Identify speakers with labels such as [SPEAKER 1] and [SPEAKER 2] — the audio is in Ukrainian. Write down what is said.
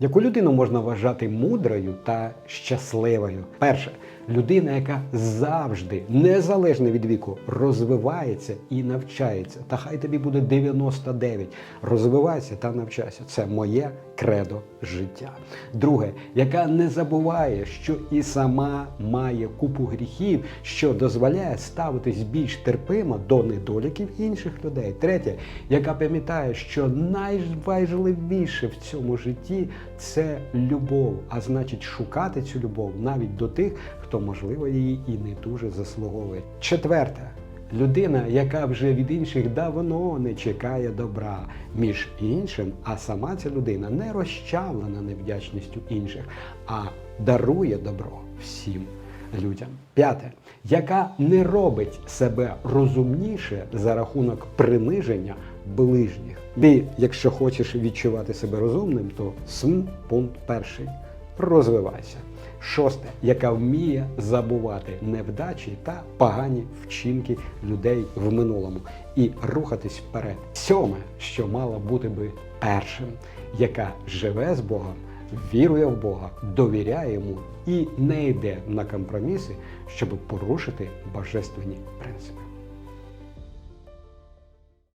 [SPEAKER 1] Яку людину можна вважати мудрою та щасливою? Перше, людина, яка завжди, незалежно від віку, розвивається і навчається. Та хай тобі буде 99. Розвивайся та навчайся. Це моє кредо життя. Друге, яка не забуває, що і сама має купу гріхів, що дозволяє ставитись більш терпимо до недоліків інших людей. Третє, яка пам'ятає, що найважливіше в цьому житті це любов, а значить, шукати цю любов навіть до тих, хто можливо її і не дуже заслуговує. Четверте. Людина, яка вже від інших давно не чекає добра, між іншим, а сама ця людина не розчавлена невдячністю інших, а дарує добро всім людям. П'яте, яка не робить себе розумніше за рахунок приниження ближніх. Ти, якщо хочеш відчувати себе розумним, то см пункт перший. Розвивайся. Шосте, яка вміє забувати невдачі та погані вчинки людей в минулому і рухатись вперед. Сьоме, що мало бути би першим, яка живе з Богом, вірує в Бога, довіряє йому і не йде на компроміси, щоб порушити божественні принципи.